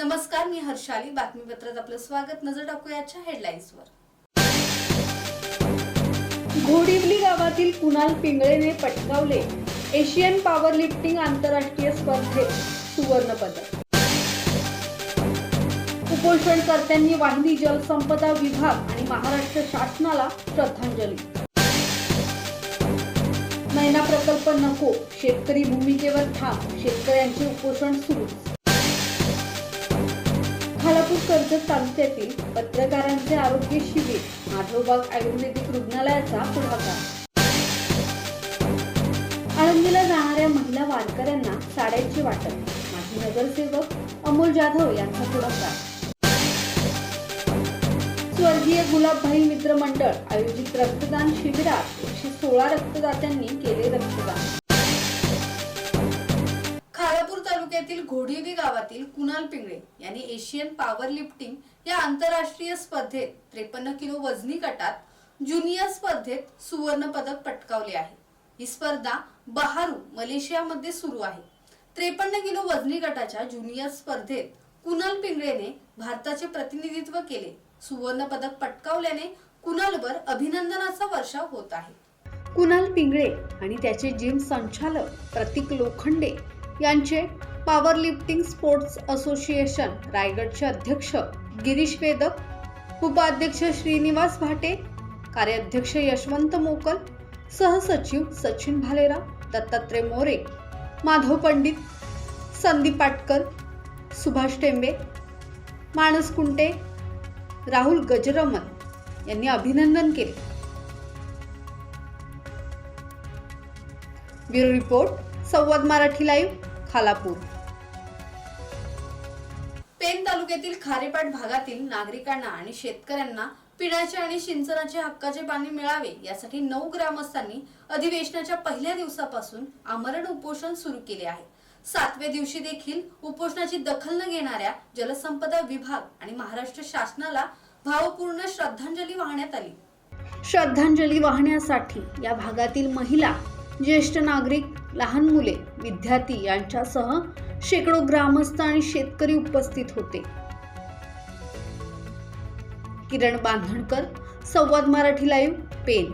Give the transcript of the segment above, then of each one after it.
नमस्कार मी हर्षाली. बातमीपत्रात आपलं स्वागत. नजर टाकूयाच्या हेडलाईन्सवर. घोडिवली गावातील कुणाल पिंगळेने पटकावले एशियन पॉवर लिफ्टिंग आंतरराष्ट्रीय स्पर्धेत सुवर्ण पदक उपोषणकर्त्यांनी वाहिनी जलसंपदा विभाग आणि महाराष्ट्र शासनाला श्रद्धांजली. नैना प्रकल्प नको शेतकरी भूमिकेवर ठाम शेतकऱ्यांचे उपोषण सुरू खालापूर कर्जत तालुक्यातील पत्रकारांचे आरोग्य शिबिर माधवबाग आयुर्वेदिक रुग्णालयाचा पुढाकार. आळंदीला जाणाऱ्या महिला वारकऱ्यांना साड्यांचे वाटप. माजी नगरसेवक अमोल जाधव यांचा पुढाकार. स्वर्गीय गुलाबभाई मित्र मंडळ आयोजित रक्तदान शिबिरात एकशे सोळा रक्तदात्यांनी केले रक्तदान. तालुक्यातील घोडिवली गावातील कुणाल पिंगळे यांनी एशियन पॉवर लिफ्टिंग या आंतरराष्ट्रीय स्पर्धेत त्रेपन्न किलो वजनी गटात ज्युनियर स्पर्धेत सुवर्ण पदक पटकावले आहे. ही स्पर्धा बहारू मलेशियामध्ये सुरू आहे. त्रेपन्न किलो वजनी गटाच्या ज्युनियर स्पर्धेत कुणाल पिंगळेने भारताचे प्रतिनिधित्व केले. सुवर्ण पदक पटकावल्याने कुणालवर अभिनंदनाचा वर्षाव होत आहे. कुणाल पिंगळे आणि त्याचे जिम संचालक प्रतीक लोखंडे यांचे पॉवर लिफ्टिंग स्पोर्ट्स असोसिएशन रायगडचे अध्यक्ष गिरीश वेदक उपाध्यक्ष श्रीनिवास भाटे कार्याध्यक्ष यशवंत मोकल सहसचिव सचिन भालेराव दत्तात्रय मोरे माधव पंडित संदीप पाटकर सुभाष टेंबे माणस कुंटे राहुल गजरमन यांनी अभिनंदन केले. ब्युरो रिपोर्ट संवाद मराठी लाईव्ह खालापूर. पेन तालुक्यातील खारेपाट भागातील नागरिकांना आणि शेतकऱ्यांना पिण्याचे आणि सिंचनाचे हक्काचे पाणी मिळावे यासाठी नऊ ग्रामस्थांनी अधिवेशनाच्या पहिल्या दिवसापासून आमरण उपोषण सुरू केले आहे. सातव्या दिवशी देखील उपोषणाची दखल न घेणाऱ्या जलसंपदा विभाग आणि महाराष्ट्र शासनाला भावपूर्ण श्रद्धांजली वाहण्यात आली. श्रद्धांजली वाहण्यासाठी या भागातील महिला ज्येष्ठ नागरिक लहान मुले विद्यार्थी यांच्यासह शेकडो ग्रामस्थ आणि शेतकरी उपस्थित होते. किरण बांधणकर संवाद मराठी लाईव्ह पेन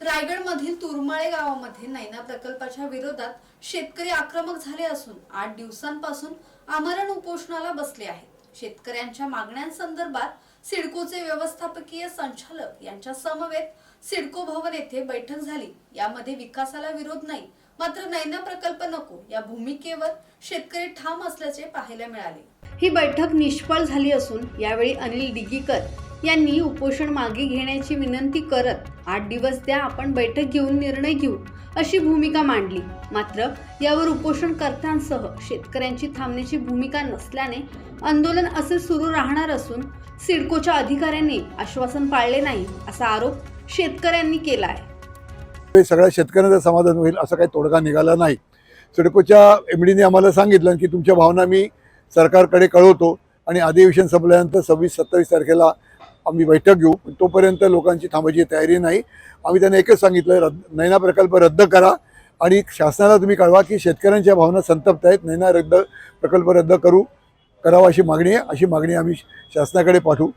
रायगड मधील तुरमाळे गावामध्ये नैना प्रकल्पाच्या विरोधात शेतकरी आक्रमक झाले असून आठ दिवसांपासून आमरण उपोषणाला बसले आहेत. शेतकऱ्यांच्या मागण्यांसंदर्भात सिडकोचे व्यवस्थापकीय संचालक यांच्या समवेत सिडको भवन येथे बैठक झाली. यामध्ये विकासाला विरोध नाही मात्र नैना प्रकल्प नको. या भूमिकेवर शेतकरी ठाम असल्याचे पाहायला मिळाले. ही बैठक निष्फळ झाली असून यावेळी अनिल डिगीकर यांनी उपोषण मागे घेण्याची विनंती करत आठ दिवस द्या आपण बैठक घेऊन निर्णय घेऊ अशी भूमिका मांडली. मात्र यावर उपोषणकर्त्यांसह शेतकऱ्यांची थांबण्याची भूमिका नसल्याने आंदोलन असे सुरू राहणार असून सिडकोच्या अधिकाऱ्यांनी आश्वासन पाळले नाही असा आरोप शेतकऱ्यांनी केला आहे सगळ्या शेतकऱ्यांचं समाधान होईल असा काही तोडगा निघाला नाही. सिडकोच्या एम डीने आम्हाला सांगितलं की तुमच्या भावना मी सरकारकडे कळवतो आणि अधिवेशन संपल्यानंतर सव्वीस सत्तावीस तारखेला आम्ही बैठक घेऊ. पण तोपर्यंत लोकांची थांबायची तयारी नाही. आम्ही त्यांना एकच सांगितलं रद्द नैना प्रकल्प रद्द करा आणि शासनाला तुम्ही कळवा की शेतकऱ्यांच्या भावना संतप्त आहेत. नैना रद्द प्रकल्प रद्द करू करावा अशी मागणी आहे. अशी मागणी आम्ही शासनाकडे पाठवू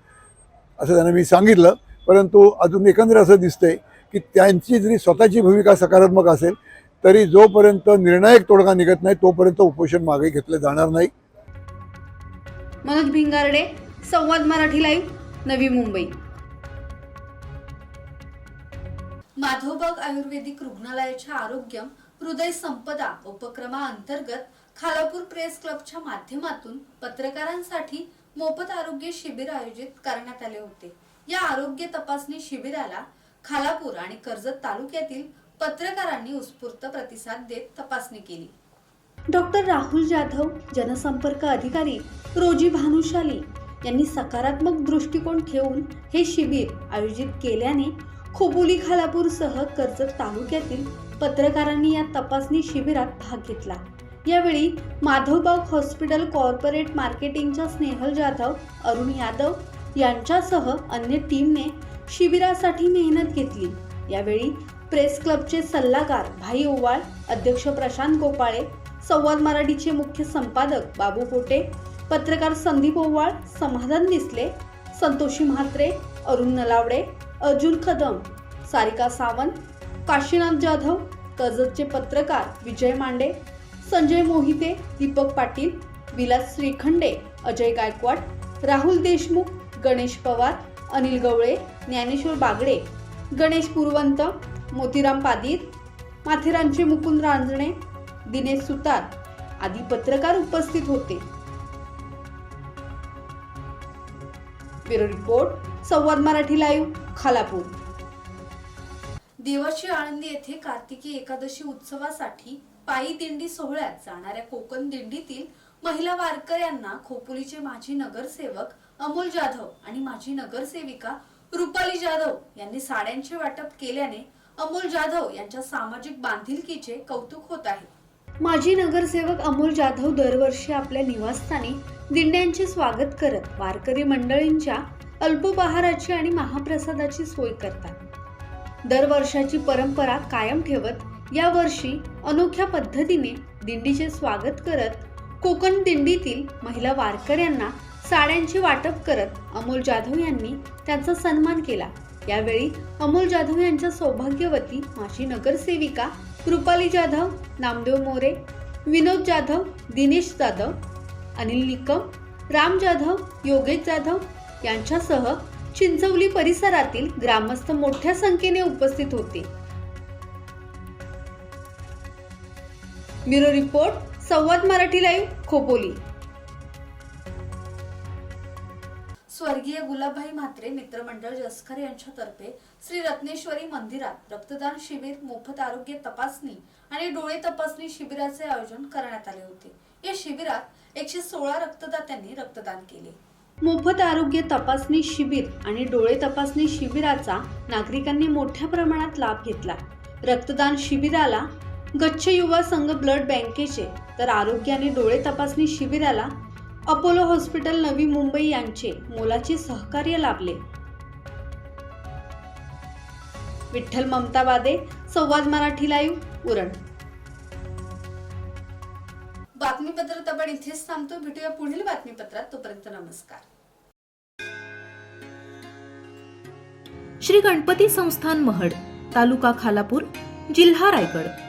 असं त्यांना मी सांगितलं. परंतु अजून एकंदर असं दिसतंय की त्यांची जरी स्वतःची भूमिका सकारात्मक असेल तरी जोपर्यंत निर्णायक तोडगा निघत नाही तोपर्यंत उपोषण मागे घेतलं जाणार नाही. मनोज भिंगारडे संवाद मराठी लाईव्ह नवी मुंबई. माधवबाग आयुर्वेदिक रुग्णालयाच्या आरोग्य हृदय संपदा उपक्रमाअंतर्गत खालापूर प्रेस क्लबच्या माध्यमातून पत्रकारांसाठी मोफत आरोग्य शिबिर आयोजित करण्यात आले होते. या आरोग्य तपासणी शिबिराला खालापूर आणि कर्जत तालुक्यातील पत्रकारांनी उत्स्फूर्त प्रतिसाद देत तपासणी केली. डॉक्टर राहुल जाधव जनसंपर्क अधिकारी रोजी भानुशाली यांनी सकारात्मक दृष्टिकोन ठेवून हे शिबिर आयोजित केल्याने खोपोली खालापूरसह कर्जत तालुक्यातील पत्रकारांनी या तपासणी शिबिरात भाग घेतला. यावेळी माधवबाग हॉस्पिटल कॉर्पोरेट मार्केटिंगच्या स्नेहल जाधव अरुण यादव यांच्यासह अन्य टीमने शिबिरासाठी मेहनत घेतली. यावेळी प्रेस क्लबचे सल्लागार भाई ओवाळ अध्यक्ष प्रशांत गोपाळे संवाद मराठीचे मुख्य संपादक बाबू पोटे पत्रकार संदीप ओवाळ समाधान दिसले संतोषी म्हात्रे अरुण नलावडे अर्जुन कदम सारिका सावंत काशीनाथ जाधव कर्जतचे पत्रकार विजय मांडे संजय मोहिते दीपक पाटील विलास श्रीखंडे अजय गायकवाड राहुल देशमुख गणेश पवार अनिल गवळे ज्ञानेश्वर बागडे गणेश पुरवंत मोतीराम पादीर माथेरानचे मुकुंद रांजणे दिनेश सुतार आदी पत्रकार उपस्थित होते. ब्युरो रिपोर्ट संवाद मराठी लाईव्ह खालापूर. देवाची आळंदी येथे कार्तिकी एकादशी उत्सवासाठी पायी दिंडी सोहळ्यात जाणाऱ्या कोकण दिंडीतील महिला वारकऱ्यांना खोपोलीचे माजी नगरसेवक अमोल जाधव आणि माजी नगरसेविका रुपाली जाधव यांनी साड्यांचे वाटप केल्याने अमोल जाधव यांच्या सामाजिक बांधिलकीचे कौतुक होत आहे. माजी नगरसेवक अमोल जाधव दरवर्षी आपल्या निवासस्थानी दिंड्यांचे स्वागत करत वारकरी मंडळींच्या अल्पोपहाराची आणि महाप्रसादाची सोय करतात. दरवर्षाची परंपरा कायम ठेवत यावर्षी अनोख्या पद्धतीने दिंडीचे स्वागत करत कोकण दिंडीतील महिला वारकऱ्यांना साड्यांची वाटप करत अमोल जाधव यांनी त्यांचा सन्मान केला. यावेळी अमोल जाधव यांच्या सौभाग्यवती माजी नगरसेविका रुपाली जाधव नामदेव मोरे विनोद जाधव दिनेश जाधव अनिल निकम राम जाधव योगेश जाधव यांच्यासह चिंचवली परिसरातील ग्रामस्थ मोठ्या संख्येने उपस्थित होते. ब्युरो रिपोर्ट संवाद मराठी लाईव्ह खोपोली. स्वर्गीय गुलाबभाई म्हात्रे मित्रमंडळ जसखर यांच्यातर्फे श्री रत्नेश्वरी मंदिरात रक्तदान शिबिर मोफत आरोग्य तपासणी आणि डोळे तपासणी शिबिराचे आयोजन करण्यात आले होते. या शिबिरात एकशे सोळा रक्तदात्यांनी रक्तदान केले. मोफत आरोग्य तपासणी शिबिर आणि डोळे तपासणी शिबिराचा नागरिकांनी मोठ्या प्रमाणात लाभ घेतला. रक्तदान शिबिराला गच्छ युवा संघ ब्लड बँकेचे तर आरोग्य आणि डोळे तपासणी शिबिराला अपोलो हॉस्पिटल नवी मुंबई यांचे मोलाचे सहकार्य लाभले. विठ्ठल ममताबादे संवाद मराठी लाईव्ह उरण. बातमीपत्र तबड इथेच थांबतो. भेटूया पुढील बातमीपत्रात. तोपर्यंत नमस्कार. श्री गणपती संस्थान महड तालुका खालापूर जिल्हा रायगड.